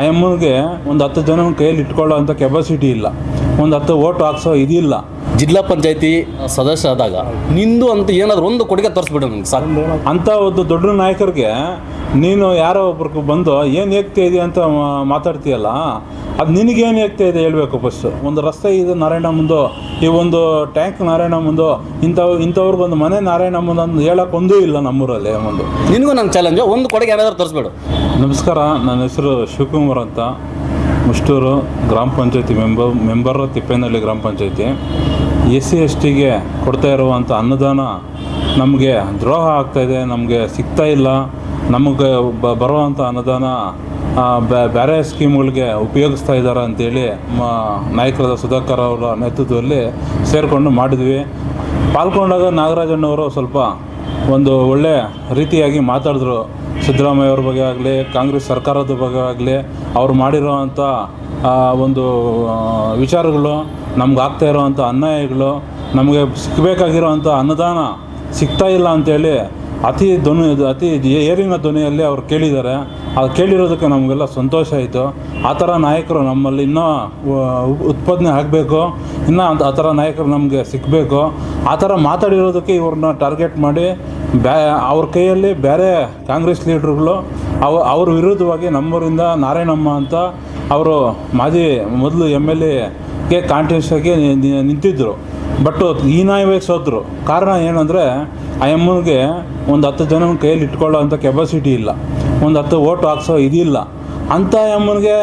ಆ ಒಂದು ಹತ್ತು ಜನ ಕೈಯಲ್ಲಿ ಇಟ್ಕೊಳ್ಳೋ ಅಂಥ ಕೆಪಾಸಿಟಿ ಇಲ್ಲ. ಒಂದು ಹತ್ತು ಓಟ್ ಹಾಕ್ಸೋ ಇದಿಲ್ಲ. ಜಿಲ್ಲಾ ಪಂಚಾಯತಿ ಸದಸ್ಯ ಆದಾಗ ನಿಂದು ಅಂತ ಏನಾದ್ರು ಒಂದು ಕೊಡುಗೆ ತರಿಸ್ಬಿಡು ನನಗೆ ಸಾಕು. ಅಂಥ ಒಂದು ದೊಡ್ಡ ನಾಯಕರಿಗೆ ನೀನು ಯಾರೋ ಒಬ್ರಿಗೆ ಬಂದು ಏನು ಏಕ್ತಾ ಇದೆ ಅಂತ ಮಾತಾಡ್ತೀಯಲ್ಲ? ಅದು ನಿನಗೇನು ಆಗ್ತಾ ಇದೆ ಹೇಳಬೇಕು ಫಸ್ಟು ಒಂದು ರಸ್ತೆ ಇದೆ ನಾರಾಯಣ ಮುಂದು. ಈ ಒಂದು ಟ್ಯಾಂಕ್ ನಾರಾಯಣ ಮುಂದು. ಇಂಥವ್ ಇಂಥವ್ರಿಗೊಂದು ಮನೆ ನಾರಾಯಣ ಮುಂದೆ ಅಂತ ಹೇಳಕ್ಕೆ ಒಂದೂ ಇಲ್ಲ ನಮ್ಮೂರಲ್ಲಿ ಒಂದು. ನಿನಗೂ ನಂಗೆ ಚಾಲೆಂಜ್ ಒಂದು ಕೊಡುಗೆ ಏನಾದ್ರು ತರಿಸ್ಬೇಡು. ನಮಸ್ಕಾರ ನನ್ನ ಹೆಸರು ಶಿವಕುಮಾರ್ ಅಂತ. ಮುಷ್ಟೂರು ಗ್ರಾಮ ಪಂಚಾಯತಿ ಮೆಂಬರ್ ಮೆಂಬರ್ ತಿಪ್ಪೇನಹಳ್ಳಿ ಗ್ರಾಮ ಪಂಚಾಯತಿ. ಎ ಸಿ ಎಸ್ ಟಿಗೆ ಕೊಡ್ತಾ ಇರುವಂಥ ಅನ್ನದಾನ ನಮಗೆ ದ್ರೋಹ ಆಗ್ತಾಯಿದೆ ನಮಗೆ ಸಿಗ್ತಾ ಇಲ್ಲ. ನಮಗೆ ಬರುವಂಥ ಬ್ಯಾ- ಬೇರೆ ಸ್ಕೀಮ್ಗಳಿಗೆ ಉಪಯೋಗಿಸ್ತಾ ಇದ್ದಾರೆ ಅಂತೇಳಿ ಮ, ನಾಯಕರಾದ ಸುಧಾಕರ್ ಅವರ ನೇತೃತ್ವದಲ್ಲಿ ಸೇರಿಕೊಂಡು ಮಾಡಿದ್ವಿ. ಪಾಲ್ಗೊಂಡಾಗ ನಾಗರಾಜಣ್ಣವರು ಸ್ವಲ್ಪ ಒಂದು ಒಳ್ಳೆ ರೀತಿಯಾಗಿ ಮಾತಾಡಿದ್ರು. ಸಿದ್ದರಾಮಯ್ಯ ಅವ್ರ ಬಗ್ಗೆ ಆಗಲಿ, ಕಾಂಗ್ರೆಸ್ ಸರ್ಕಾರದ ಬಗ್ಗೆ ಆಗಲಿ, ಅವ್ರು ಮಾಡಿರೋವಂಥ ಒಂದು ವಿಚಾರಗಳು ನಮ್ಗೆ ಆಗ್ತಾ ಇರೋವಂಥ ಅನ್ಯಾಯಗಳು, ನಮಗೆ ಸಿಕ್ಕಬೇಕಾಗಿರೋವಂಥ ಅನುದಾನ ಸಿಗ್ತಾ ಇಲ್ಲ ಅಂತೇಳಿ ಅತಿ ಧ್ವನಿ, ಅತಿ ಏರಿನ ಧ್ವನಿಯಲ್ಲಿ ಅವ್ರು ಕೇಳಿದ್ದಾರೆ. ಅದು ಕೇಳಿರೋದಕ್ಕೆ ನಮಗೆಲ್ಲ ಸಂತೋಷ ಆಯಿತು. ಆ ಥರ ನಾಯಕರು ನಮ್ಮಲ್ಲಿ ಇನ್ನೂ ಉತ್ಪಾದನೆ ಆಗಬೇಕು. ಇನ್ನೂ ಆ ಥರ ನಾಯಕರು ನಮಗೆ ಸಿಗಬೇಕು. ಆ ಥರ ಮಾತಾಡಿರೋದಕ್ಕೆ ಇವ್ರನ್ನ ಟಾರ್ಗೆಟ್ ಮಾಡಿ, ಬ್ಯಾ, ಅವ್ರ ಕೈಯಲ್ಲಿ ಬೇರೆ ಕಾಂಗ್ರೆಸ್ ಲೀಡ್ರುಗಳು, ಅವ, ಅವ್ರ ವಿರುದ್ಧವಾಗಿ ನಮ್ಮೂರಿಂದ ನಾರಾಯಣಮ್ಮ ಅಂತ ಅವರು ಮಾಜಿ ಮೊದಲು ಎಂ ಎಲ್ ಎಗೆ ಕಾಂಟೆಸ್ಟಾಗಿ ನಿಂತಿದ್ದರು ಬಟ್ ಹೀನಾಯವಾಗಿ ಸೋತರು. ಕಾರಣ ಏನಂದರೆ, ಆ ಎಮ್ಮನಿಗೆ ಒಂದು ಹತ್ತು ಜನ ಕೈಯಲ್ಲಿ ಇಟ್ಕೊಳ್ಳೋ ಅಂಥ ಕೆಪಾಸಿಟಿ ಇಲ್ಲ. ಒಂದು ಹತ್ತು ಓಟ್ ಹಾಕ್ಸೋ ಇದಿಲ್ಲ. ಅಂಥ ಎಮ್ಮನಿಗೆ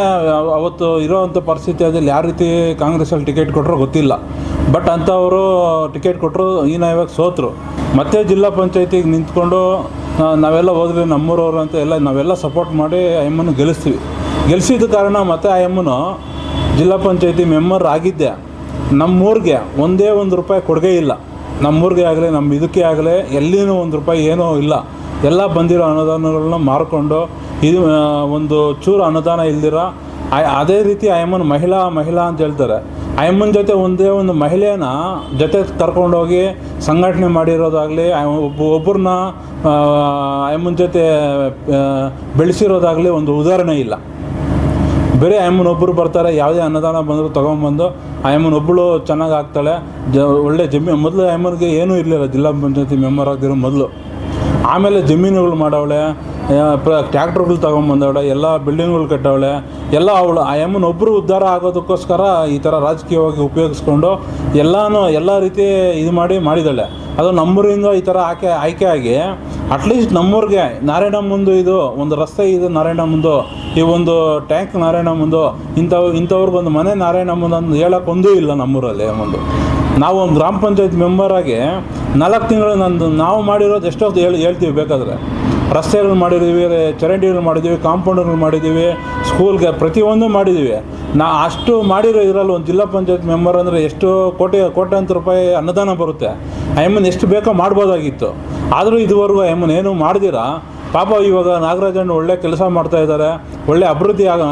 ಅವತ್ತು ಇರೋವಂಥ ಪರಿಸ್ಥಿತಿಯಲ್ಲಿ ಯಾವ ರೀತಿ ಕಾಂಗ್ರೆಸ್ಸಲ್ಲಿ ಟಿಕೆಟ್ ಕೊಟ್ಟರು ಗೊತ್ತಿಲ್ಲ. ಬಟ್ ಅಂಥವರು ಟಿಕೆಟ್ ಕೊಟ್ಟರು ಹೀನಾಯವಾಗಿ ಸೋತರು. ಮತ್ತೆ ಜಿಲ್ಲಾ ಪಂಚಾಯತಿಗೆ ನಿಂತ್ಕೊಂಡು ನಾವೆಲ್ಲ ಹೋದ್ರೆ ನಮ್ಮೂರವರು ಅಂತ ಎಲ್ಲ ನಾವೆಲ್ಲ ಸಪೋರ್ಟ್ ಮಾಡಿ ಆ ಎಮ್ಮನ್ನು ಗೆಲ್ಲಿಸ್ತೀವಿ. ಗೆಲ್ಲಿಸಿದ ಕಾರಣ ಮತ್ತೆ ಆ ಎಮ್ಮನು ಜಿಲ್ಲಾ ಪಂಚಾಯತಿ ಮೆಂಬರ್ ಆಗಿದ್ದೆ. ನಮ್ಮೂರಿಗೆ ಒಂದೇ ಒಂದು ರೂಪಾಯಿ ಕೊಡುಗೆ ಇಲ್ಲ. ನಮ್ಮೂರಿಗೆ ಆಗಲಿ ನಮ್ಮ ಇದಕ್ಕೆ ಆಗಲಿ, ಎಲ್ಲಿನೂ ಒಂದು ರೂಪಾಯಿ ಏನೂ ಇಲ್ಲ. ಎಲ್ಲ ಬಂದಿರೋ ಅನುದಾನಗಳನ್ನ ಮಾರ್ಕೊಂಡು ಇದು ಒಂದು ಚೂರು ಅನುದಾನ ಇಲ್ದಿರ ಅದೇ ರೀತಿ ಆಯಮ್ಮನ ಮಹಿಳಾ ಮಹಿಳಾ ಅಂತ ಹೇಳ್ತಾರೆ. ಆಯಮ್ಮನ ಜೊತೆ ಒಂದೇ ಒಂದು ಮಹಿಳೆಯನ್ನ ಜೊತೆ ಕರ್ಕೊಂಡೋಗಿ ಸಂಘಟನೆ ಮಾಡಿರೋದಾಗಲಿ ಒಬ್ಬ ಒಬ್ಬರನ್ನ ಆಯಮ್ಮನ ಜೊತೆ ಬೆಳೆಸಿರೋದಾಗಲಿ ಒಂದು ಉದಾಹರಣೆ ಇಲ್ಲ. ಬೇರೆ ಒಬ್ಬರು ಬರ್ತಾರೆ, ಯಾವುದೇ ಅನ್ನದಾನ ಬಂದರೂ ತೊಗೊಂಬಂದು ಒಬ್ಬಳು ಚೆನ್ನಾಗಿ ಆಗ್ತಾಳೆ. ಜ, ಒಳ್ಳೆ ಜಮೀನು ಮೊದಲು ಆಯಮ್ಮನಿಗೆ ಏನೂ ಇರಲಿಲ್ಲ, ಜಿಲ್ಲಾ ಪಂಚಾಯತಿ ಮೆಂಬರ್ ಆಗಿರೋ ಮೊದಲು. ಆಮೇಲೆ ಜಮೀನುಗಳು ಮಾಡವಳೆ ಟ್ಯಾಕ್ಟ್ರುಗಳು ತೊಗೊಂಬಂದವಳೆ, ಎಲ್ಲ ಬಿಲ್ಡಿಂಗ್ಗಳು ಕಟ್ಟವಳೆ, ಎಲ್ಲ ಅವಳು, ಆ ಒಬ್ಬರು ಉದ್ಧಾರ ಆಗೋದಕ್ಕೋಸ್ಕರ ಈ ಥರ ರಾಜಕೀಯವಾಗಿ ಉಪಯೋಗಿಸ್ಕೊಂಡು ಎಲ್ಲನೂ, ಎಲ್ಲ ರೀತಿ ಇದು ಮಾಡಿ ಮಾಡಿದ್ದಾಳೆ ಅದು ನಮ್ಮೂರಿಂದ ಈ ಥರ ಆಕೆ, ಆಯ್ಕೆ ಆಗಿ ಅಟ್ಲೀಸ್ಟ್ ನಮ್ಮೂರಿಗೆ ನಾರಾಯಣ ಮುಂದು ಇದು ಒಂದು ರಸ್ತೆ ಇದು ನಾರಾಯಣ ಮುಂದು ಈ ಒಂದು ಟ್ಯಾಂಕ್ ನಾರಾಯಣ ಮುಂದು ಇಂಥವ್ ಇಂಥವ್ರಿಗೊಂದು ಮನೆ ನಾರಾಯಣ ಮುಂದೆ ಅಂತ ಹೇಳಕ್ಕೆ ಒಂದೂ ಇಲ್ಲ ನಮ್ಮೂರಲ್ಲಿ ಒಂದು ನಾವು ಒಂದು ಗ್ರಾಮ ಪಂಚಾಯತ್ ಮೆಂಬರಾಗಿ ನಾಲ್ಕು ತಿಂಗಳು ನಂದು ನಾವು ಮಾಡಿರೋದು ಎಷ್ಟೊತ್ತು ಹೇಳಿ ಹೇಳ್ತೀವಿ ಬೇಕಾದರೆ. ರಸ್ತೆಗಳು ಮಾಡಿದ್ದೀವಿ ಚರಂಡಿಗಳು ಮಾಡಿದ್ದೀವಿ, ಕಾಂಪೌಂಡ್ಗಳು ಮಾಡಿದ್ದೀವಿ, ಸ್ಕೂಲ್ಗೆ ಪ್ರತಿಯೊಂದು ಮಾಡಿದ್ದೀವಿ. ನಾ ಅಷ್ಟು ಮಾಡಿರೋ ಇದರಲ್ಲಿ ಒಂದು ಜಿಲ್ಲಾ ಪಂಚಾಯತ್ ಮೆಂಬರ್ ಅಂದರೆ ಎಷ್ಟು ಕೋಟಿ, ಕೋಟ್ಯಾಂತರ ರೂಪಾಯಿ ಅನುದಾನ ಬರುತ್ತೆ. ಆ ಎಮ್ಮನ್ ಎಷ್ಟು ಬೇಕೋ ಮಾಡ್ಬೋದಾಗಿತ್ತು. ಆದರೂ ಇದುವರೆಗೂ ಆ ಎಮ್ಮನ್ ಏನೂ ಮಾಡ್ದಿರಾ. ಪಾಪ ಇವಾಗ ನಾಗರಾಜಣ್ಣ ಒಳ್ಳೆ ಕೆಲಸ ಮಾಡ್ತಾ ಇದ್ದಾರೆ, ಒಳ್ಳೆ ಅಭಿವೃದ್ಧಿ ಆಗ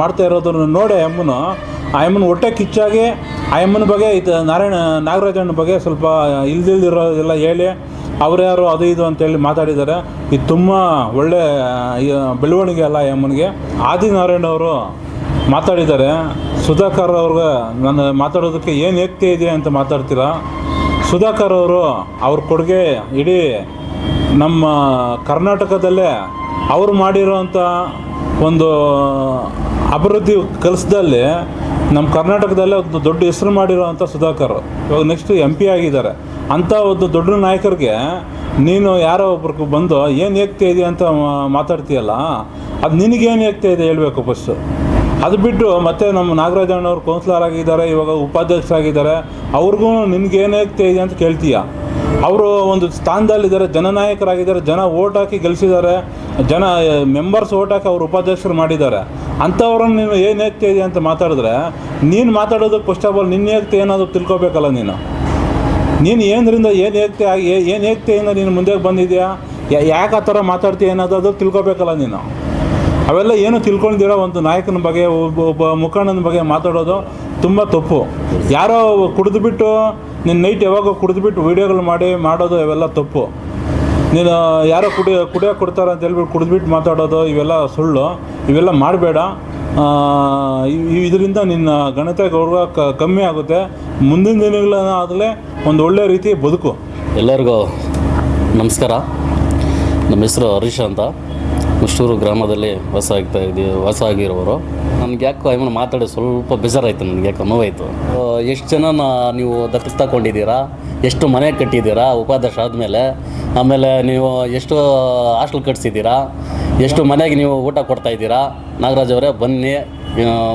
ಮಾಡ್ತಾ ಇರೋದನ್ನು ನೋಡಿ ಆ ಎಮ್ಮನು ಆ ಎಮ್ಮನ ಹೊಟ್ಟೆ ಕಿಚ್ಚಾಗಿ ಆ ಎಮ್ಮನ ಬಗ್ಗೆ ಇದು ನಾರಾಯಣ, ನಾಗರಾಜನ ಬಗ್ಗೆ ಸ್ವಲ್ಪ ಇಲ್ದಿಲ್ದಿರೋದೆಲ್ಲ ಹೇಳಿ ಯಾರು ಅದು ಇದು ಅಂತೇಳಿ ಮಾತಾಡಿದ್ದಾರೆ. ಇದು ತುಂಬ ಒಳ್ಳೆ ಬೆಳವಣಿಗೆ ಅಲ್ಲ ಆ ಎಮ್ಮನಿಗೆ ಆದಿನಾರಾಯಣ ಅವರು ಮಾತಾಡಿದ್ದಾರೆ. ಸುಧಾಕರ್ ಅವ್ರಿಗೆ ನಾನು ಮಾತಾಡೋದಕ್ಕೆ ಏನು ಏಕ್ತೆ ಇದೆ ಅಂತ ಮಾತಾಡ್ತೀರಾ? ಸುಧಾಕರ್ ಅವರು ಅವ್ರ ಕೊಡುಗೆ ಇಡೀ ನಮ್ಮ ಕರ್ನಾಟಕದಲ್ಲೇ ಅವರು ಮಾಡಿರೋಂಥ ಒಂದು ಅಭಿವೃದ್ಧಿ ಕೆಲಸದಲ್ಲಿ ನಮ್ಮ ಕರ್ನಾಟಕದಲ್ಲೇ ಒಂದು ದೊಡ್ಡ ಹೆಸರು ಮಾಡಿರುವಂಥ ಸುಧಾಕರ್. ಇವಾಗ ನೆಕ್ಸ್ಟ್ ಎಂ ಪಿ ಆಗಿದ್ದಾರೆ. ಅಂಥ ಒಂದು ದೊಡ್ಡ ನಾಯಕರಿಗೆ ನೀನು ಯಾರೋ ಒಬ್ರಿಗೆ ಬಂದು ಏನು ಏಕ್ತಾ ಇದೆ ಅಂತ ಮಾತಾಡ್ತೀಯಲ್ಲ? ಅದು ನಿನಗೇನು ಏಕ್ತಾ ಇದೆ ಹೇಳಬೇಕು ಫಸ್ಟು ಅದು ಬಿಟ್ಟು ಮತ್ತೆ ನಮ್ಮ ನಾಗರಾಜಣ್ಣವ್ರು ಕೌನ್ಸಿಲರ್ ಆಗಿದ್ದಾರೆ, ಇವಾಗ ಉಪಾಧ್ಯಕ್ಷರಾಗಿದ್ದಾರೆ. ಅವ್ರಿಗೂ ನಿನಗೇನು ಏಕ್ತಾ ಇದೆ ಅಂತ ಕೇಳ್ತೀಯ? ಅವರು ಒಂದು ಸ್ಥಾನದಲ್ಲಿದ್ದಾರೆ ಜನನಾಯಕರಾಗಿದ್ದಾರೆ ಜನ ಓಟ್ ಹಾಕಿ ಗೆಲ್ಸಿದ್ದಾರೆ, ಜನ ಮೆಂಬರ್ಸ್ ಓಟ್ ಹಾಕಿ ಅವರು ಉಪಾಧ್ಯಕ್ಷರು ಮಾಡಿದ್ದಾರೆ. ಅಂಥವ್ರನ್ನ ನೀನು ಏನು ಏಕ್ತಿ ಇದೆ ಅಂತ ಮಾತಾಡಿದ್ರೆ, ನೀನು ಮಾತಾಡೋದಕ್ಕೆ ಫಸ್ಟ್ ಆಫ್ ಆಲ್ ನಿನ್ನ ಏಕ್ತಿ ಏನಾದರೂ ತಿಳ್ಕೊಬೇಕಲ್ಲ ನೀನು. ನೀನು ಏನರಿಂದ ಏನು ಏಕ್ತಿ ಆಗಿ ಏನು ಏಕ್ತೆಯಿಂದ ನೀನು ಮುಂದೆ ಬಂದಿದೆಯಾ? ಯಾಕೆ ಆ ಥರ ಮಾತಾಡ್ತೀಯ ಅನ್ನೋದು ತಿಳ್ಕೊಬೇಕಲ್ಲ ನೀನು. ಅವೆಲ್ಲ ಏನು ತಿಳ್ಕೊಂಡಿರೋ ಒಂದು ನಾಯಕನ ಬಗ್ಗೆ ಒಬ್ಬ ಒಬ್ಬ ಮುಖಂಡನ ಬಗ್ಗೆ ಮಾತಾಡೋದು ತುಂಬ ತಪ್ಪು. ಯಾರೋ ಕುಡಿದ್ಬಿಟ್ಟು ನಿನ್ನ ನೈಟ್ ಯಾವಾಗ ಕುಡಿದ್ಬಿಟ್ಟು ವೀಡಿಯೋಗಳು ಮಾಡಿ, ಮಾಡೋದು ಇವೆಲ್ಲ ತಪ್ಪು. ನೀನು ಯಾರೋ ಕುಡಿ ಕುಡಿಯೋಕೆ ಕೊಡ್ತಾರೆ ಅಂತ ಹೇಳ್ಬಿಟ್ಟು ಕುಡಿದ್ಬಿಟ್ಟು ಮಾತಾಡೋದು, ಇವೆಲ್ಲ ಸುಳ್ಳು. ಇವೆಲ್ಲ ಮಾಡಬೇಡ. ಇದರಿಂದ ನಿನ್ನ ಘನತೆ ಗೌರವ ಕಮ್ಮಿ ಆಗುತ್ತೆ. ಮುಂದಿನ ದಿನಗಳಾದಲೇ ಒಂದು ಒಳ್ಳೆಯ ರೀತಿ ಬದುಕು. ಎಲ್ಲರಿಗೂ ನಮಸ್ಕಾರ. ನಮ್ಮ ಹೆಸರು ಹರೀಶ್ ಅಂತ. ಮುಷ್ಟೂರು ಗ್ರಾಮದಲ್ಲಿ ವಾಸ ಆಗ್ತಾ ಇದ್ದೀವಿ ವಾಸ ಆಗಿರೋರು. ನನಗೆ ಯಾಕೋ ಆಮೇಲೆ ಮಾತಾಡಿ ಸ್ವಲ್ಪ ಬೇಜಾರಾಯ್ತು ನನಗೆ, ಯಾಕೋ ನೋವಾಯಿತು. ಎಷ್ಟು ಜನ ನೀವು ದತ್ತು ತಗೊಂಡಿದ್ದೀರಾ ಎಷ್ಟು ಮನೆ ಕಟ್ಟಿದ್ದೀರಾ? ಉಪಾಧ್ಯಕ್ಷ ಆದಮೇಲೆ? ಆಮೇಲೆ ನೀವು ಎಷ್ಟು ಹಾಸ್ಟೆಲ್ ಕಟ್ಸಿದ್ದೀರಾ? ಎಷ್ಟು ಮನೆಗೆ ನೀವು ಊಟ ಕೊಡ್ತಾ ಇದ್ದೀರಾ? ನಾಗರಾಜ್ ಅವರೇ, ಬನ್ನಿ.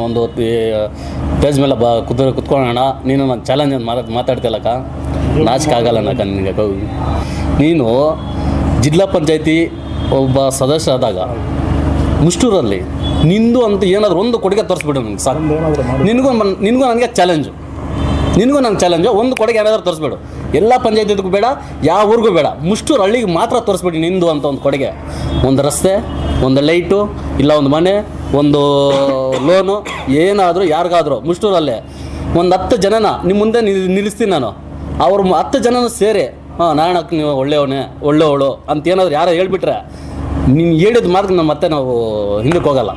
ಒಂದು ಪೇಜ್ ಮೇಲೆ ಬ ಕುತ್ ಕುತ್ಕೊಳ್ಳೋಣ. ನೀನು ನಾನು ಚಾಲೆಂಜ್ ಮಾತಾಡ್ ಮಾತಾಡ್ತಿಲ್ಲಕ್ಕ ನಾಚಿಕೆ ಆಗಲ್ಲ ನಕ್ಕ ನಿನಗೆ ನೀನು ಜಿಲ್ಲಾ ಪಂಚಾಯತಿ ಒಬ್ಬ ಸದಸ್ಯ ಆದಾಗ ಮುಷ್ಟೂರಲ್ಲಿ ನಿಂದು ಅಂತ ಏನಾದರೂ ಒಂದು ಕೊಡುಗೆ ತೋರಿಸ್ಬಿಡು ನನಗೆ ಸಾಕು. ನಿನಗೂ ನಿನಗೂ ನನಗೆ ಚಾಲೆಂಜು ನಿನಗೂ ನಂಗೆ ಚಾಲೆಂಜು ಒಂದು ಕೊಡುಗೆ ಏನಾದರೂ ತೋರಿಸ್ಬೇಡು. ಎಲ್ಲ ಪಂಚಾಯತಿಗೂ ಬೇಡ ಯಾವ ಊರಿಗೂ ಬೇಡ. ಮುಷ್ಟೂರು ಹಳ್ಳಿಗೆ ಮಾತ್ರ ತೋರಿಸ್ಬಿಡಿ ನಿಂದು ಅಂತ ಒಂದು ಕೊಡುಗೆ. ಒಂದು ರಸ್ತೆ ಒಂದು ಲೈಟು ಇಲ್ಲ ಒಂದು ಮನೆ ಒಂದು ಲೋನು ಏನಾದರೂ ಯಾರಿಗಾದರೂ ಮುಷ್ಟೂರಲ್ಲೇ. ಒಂದು ಹತ್ತು ಜನನ ನಿಮ್ಮ ಮುಂದೆ ನಿಲ್ಲಿಸ್ತೀನಿ ನಾನು. ಅವ್ರ ಹತ್ತು ಜನನೂ ಸೇರಿ ಹಾಂ ನಾರಾಯಣಕ್ಕೆ ನೀವು ಒಳ್ಳೆಯವನೇ ಒಳ್ಳೆಯವಳು ಅಂತ ಏನಾದರೂ ಯಾರೋ ಹೇಳ್ಬಿಟ್ರೆ ನೀನು ಹೇಳಿದ ಮಾತ್ರ ನಾವು ಮತ್ತೆ ನಾವು ಹಿಂದಕ್ಕೆ ಹೋಗಲ್ಲ.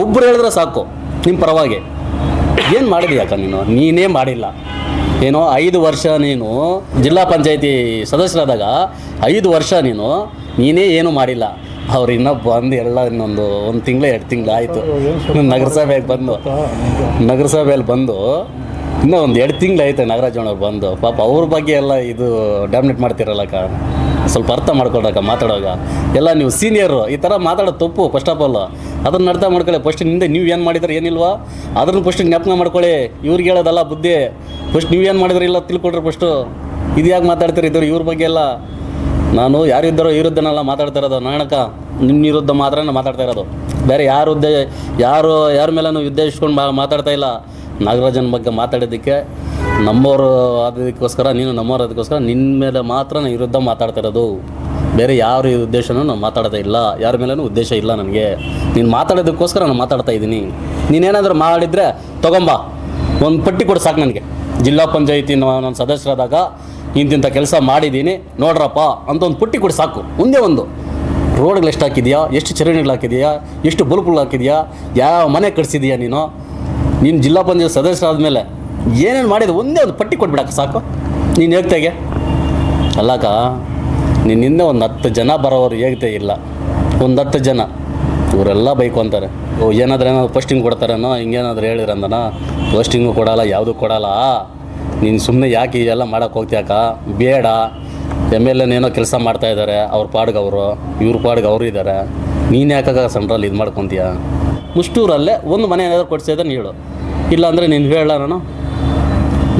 ಒಬ್ಬರು ಹೇಳಿದ್ರೆ ಸಾಕು ನಿಮ್ಮ ಪರವಾಗಿ. ಏನು ಮಾಡಿದ್ಯಾಕ ನೀನು? ನೀನೇ ಮಾಡಿಲ್ಲ. ಏನೋ ಐದು ವರ್ಷ ನೀನು ಜಿಲ್ಲಾ ಪಂಚಾಯತಿ ಸದಸ್ಯರಾದಾಗ ಐದು ವರ್ಷ ನೀನು ನೀನೇ ಏನು ಮಾಡಿಲ್ಲ. ಅವ್ರು ಇನ್ನೂ ಬಂದು ಎಲ್ಲ ಇನ್ನೊಂದು ಒಂದು ತಿಂಗಳು, ಎರಡು ತಿಂಗಳು ಆಯಿತು. ನಗರಸಭೆಗೆ ಬಂದು ನಗರಸಭೆಯಲ್ಲಿ ಬಂದು ಇನ್ನೂ ಒಂದು ಎರಡು ತಿಂಗಳು ಆಯ್ತು ನಾಗರಾಜಣ್ಣವ್ರು ಬಂದು. ಪಾಪ ಅವ್ರ ಬಗ್ಗೆ ಎಲ್ಲ ಇದು ಡಾಮಿನೇಟ್ ಮಾಡ್ತಿರಲ್ಲಕ್ಕ ಸ್ವಲ್ಪ ಅರ್ಥ ಮಾಡ್ಕೊಳ್ರಕ್ಕ ಮಾತಾಡುವಾಗ. ಎಲ್ಲ ನೀವು ಸೀನಿಯರು ಈ ಥರ ಮಾತಾಡೋದು ತಪ್ಪು ಫಸ್ಟ್ ಆಫ್ ಆಲ್ ಅದನ್ನು ಅರ್ಥ ಮಾಡ್ಕೊಳ್ಳಿ. ಫಸ್ಟ್ ನಿಂದೆ ನೀವು ಏನು ಮಾಡಿದ್ರೆ, ಏನಿಲ್ವಾ? ಅದನ್ನು ಫಸ್ಟ್ ಜ್ಞಾಪನ ಮಾಡ್ಕೊಳ್ಳಿ. ಇವ್ರಿಗೆ ಹೇಳೋದಲ್ಲ ಬುದ್ಧಿ. ಫಸ್ಟ್ ನೀವು ಏನು ಮಾಡಿದ್ರೆ, ಇಲ್ಲ ತಿಳ್ಕೊಡ್ರಿ ಫಸ್ಟು ಇದು ಯಾಕೆ ಮಾತಾಡ್ತೀರಿ ಇದ್ರು ಇವ್ರ ಬಗ್ಗೆ ಎಲ್ಲ. ನಾನು ಯಾರಿದ್ದಾರೋ ವಿರುದ್ಧನೆಲ್ಲ ಮಾತಾಡ್ತಾ ಇರೋದು. ನಾಣಕ ನಿಮ್ಮ ವಿರುದ್ಧ ಮಾತ್ರ ಮಾತಾಡ್ತಾ ಇರೋದು. ಬೇರೆ ಯಾರು ಯಾರು ಯಾರ ಮೇಲೂ ಯುದ್ಧ ಇಸ್ಕೊಂಡು ಮಾತಾಡ್ತಾ ಇಲ್ಲ. ನಾಗರಾಜನ ಬಗ್ಗೆ ಮಾತಾಡೋದಕ್ಕೆ ನಮ್ಮವರು ಆದಕ್ಕೋಸ್ಕರ ನೀನು ನಮ್ಮವ್ರು ಅದಕ್ಕೋಸ್ಕರ ನಿನ್ನ ಮೇಲೆ ಮಾತ್ರ ನಾನು ವಿರುದ್ಧ ಮಾತಾಡ್ತಾ ಇರೋದು. ಬೇರೆ ಯಾರ ಉದ್ದೇಶನೂ ನಾನು ಮಾತಾಡ್ತಾ ಇಲ್ಲ. ಯಾರ ಮೇಲೂ ಉದ್ದೇಶ ಇಲ್ಲ ನನಗೆ. ನೀನು ಮಾತಾಡೋದಕ್ಕೋಸ್ಕರ ನಾನು ಮಾತಾಡ್ತಾ ಇದ್ದೀನಿ. ನೀನೇನಾದರೂ ಮಾಡಿದರೆ ತೊಗೊಂಬ. ಒಂದು ಪಟ್ಟಿ ಕೊಡು ಸಾಕು ನನಗೆ. ಜಿಲ್ಲಾ ಪಂಚಾಯತಿ ನಾನು ಸದಸ್ಯರಾದಾಗ ಇಂತಿಂಥ ಕೆಲಸ ಮಾಡಿದ್ದೀನಿ. ನೋಡ್ರಪ್ಪ ಅಂತ ಒಂದು ಪಟ್ಟಿ ಕೊಡಿ ಸಾಕು. ಒಂದೇ ಒಂದು. ರೋಡ್ಗಳು ಎಷ್ಟು ಹಾಕಿದೆಯಾ? ಎಷ್ಟು ಚರಂಡಿಗಳು ಹಾಕಿದೆಯಾ? ಎಷ್ಟು ಬಲ್ಪುಗಳು ಹಾಕಿದೆಯಾ? ಯಾವ ಮನೆ ಕಟ್ಸಿದೀಯಾ ನೀನು? ನೀನು ಜಿಲ್ಲಾ ಪಂಚಾಯತ್ ಸದಸ್ಯರಾದ್ಮೇಲೆ ಏನೇನು ಮಾಡಿದೆ ಒಂದೇ ಒಂದು ಪಟ್ಟಿ ಕೊಟ್ಬಿಡಕ್ಕೆ ಸಾಕು. ನೀನು ಹೇಗ್ತೆಗೆ ಅಲ್ಲಕ್ಕ ನಿನ್ನಿಂದ ಒಂದು ಹತ್ತು ಜನ ಬರೋರು ಹೇಗ್ತೆ ಇಲ್ಲ. ಒಂದು ಹತ್ತು ಜನ. ಇವರೆಲ್ಲ ಬೈಕು ಅಂತಾರೆ. ಓ, ಏನಾದ್ರೂ ಏನಾದ್ರು ಪೋಸ್ಟಿಂಗ್ ಕೊಡ್ತಾರೇನೋ, ಹಿಂಗೇನಾದ್ರು ಹೇಳಿರಂದನ ಪೋಸ್ಟಿಂಗು ಕೊಡಲ್ಲ, ಯಾವುದೂ ಕೊಡಲ್ಲ. ನೀನು ಸುಮ್ಮನೆ ಯಾಕೆ ಇದೆಲ್ಲ ಮಾಡೋಕೆ ಹೋಗ್ತೀಯಾಕ ಬೇಡ. ಎಂ ಎಲ್ ಎನೇನೋ ಕೆಲಸ ಮಾಡ್ತಾ ಇದ್ದಾರೆ ಅವ್ರ ಪಾಡ್ಗೆ ಅವರು, ಇವ್ರ ಪಾಡ್ಗೆ ಅವರು ಇದ್ದಾರೆ ನೀನು ಯಾಕಾಗ ಸೆಂಟ್ರಲ್ಲಿ ಇದು ಮಾಡ್ಕೊತೀಯ? ಮುಷ್ಟೂರಲ್ಲೇ ಒಂದು ಮನೆ ಏನಾದರೂ ಕೊಡ್ಸಿದ್ರೆ ಹೇಳು. ಇಲ್ಲಾಂದರೆ ನೀನು ಹೇಳ ನಾನು.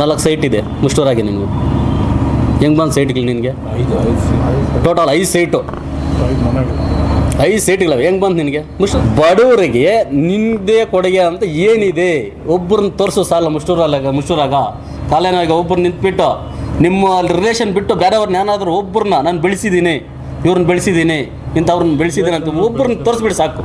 ನಾಲ್ಕು ಸೈಟ್ ಇದೆ. ಮುಷ್ಟೂರಾಗಿ ನಿನಗೆ ಹೆಂಗೆ ಬಂದು ಸೈಟ್ಗಳು ನಿನಗೆ? ಟೋಟಲ್ ಐದು ಸೈಟು ಐದು ಸೀಟ್ಗಳವೆ ಹೆಂಗೆ ಬಂದು ನಿನಗೆ? ಮುಷ್ ಬಡವರಿಗೆ ನಿಂದೇ ಕೊಡುಗೆ ಅಂತ ಏನಿದೆ? ಒಬ್ಬರನ್ನ ತೋರಿಸು ಸಾಲ ಮುಷ್ಟೂರಲ್ಲ ಮುಷ್ಟೂರಾಗ. ಕಾಲೇನಾಗ ಒಬ್ಬರು ನಿಂತ್ಬಿಟ್ಟು ನಿಮ್ಮ ರಿಲೇಷನ್ ಬಿಟ್ಟು ಬೇರೆಯವ್ರನ್ನ ಏನಾದರೂ ಒಬ್ಬರನ್ನ ನಾನು ಬೆಳೆಸಿದ್ದೀನಿ. ಇವ್ರನ್ನ ಬೆಳೆಸಿದ್ದೀನಿ. ಇಂಥವ್ರನ್ನ ಬೆಳೆಸಿದ್ದೀನಿ ಅಂತ ಒಬ್ಬರನ್ನ ತೋರಿಸ್ಬಿಡಿ ಸಾಕು.